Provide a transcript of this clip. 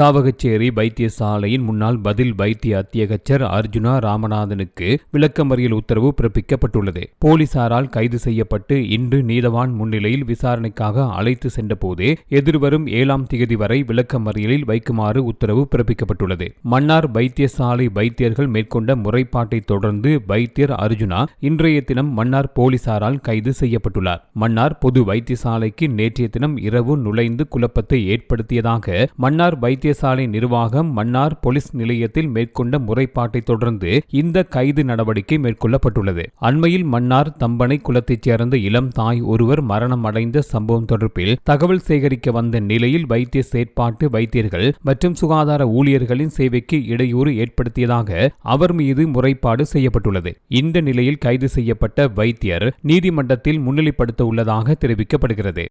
சாவகச்சேரி வைத்தியசாலையின் முன்னாள் பதில் வைத்திய அத்தியகச்சர் அர்ஜுனா ராமநாதனுக்கு விளக்கமறியல் உத்தரவு பிறப்பிக்கப்பட்டுள்ளது. போலீசாரால் கைது செய்யப்பட்டு இன்று நீதவான் முன்னிலையில் விசாரணைக்காக அழைத்து சென்றபோது எதிர்வரும் ஏழாம் திகதி வரை விளக்கமறியலில் வைக்குமாறு உத்தரவு பிறப்பிக்கப்பட்டுள்ளது. மன்னார் வைத்தியசாலை வைத்தியர்கள் மேற்கொண்ட முறைப்பாட்டை தொடர்ந்து வைத்தியர் அர்ஜுனா இன்றைய தினம் மன்னார் போலீசாரால் கைது செய்யப்பட்டுள்ளார். மன்னார் பொது வைத்தியசாலைக்கு நேற்றைய தினம் இரவு நுழைந்து குழப்பத்தை ஏற்படுத்தியதாக மன்னார் வைத்தியசாலை நிர்வாகம் மன்னார் போலீஸ் நிலையத்தில் மேற்கொண்ட முறைப்பாட்டை தொடர்ந்து இந்த கைது நடவடிக்கை மேற்கொள்ளப்பட்டுள்ளது. அண்மையில் மன்னார் தம்பனை குலத்தைச் சேர்ந்த இளம் தாய் ஒருவர் மரணம் அடைந்த சம்பவம் தொடர்பில் தகவல் சேகரிக்க வந்த நிலையில் வைத்திய செயற்பாட்டு வைத்தியர்கள் மற்றும் சுகாதார ஊழியர்களின் சேவைக்கு இடையூறு ஏற்படுத்தியதாக அவர் மீது முறைப்பாடு செய்யப்பட்டுள்ளது. இந்த நிலையில் கைது செய்யப்பட்ட வைத்தியர் நீதிமன்றத்தில் முன்னிலைப்படுத்த உள்ளதாக தெரிவிக்கப்படுகிறது.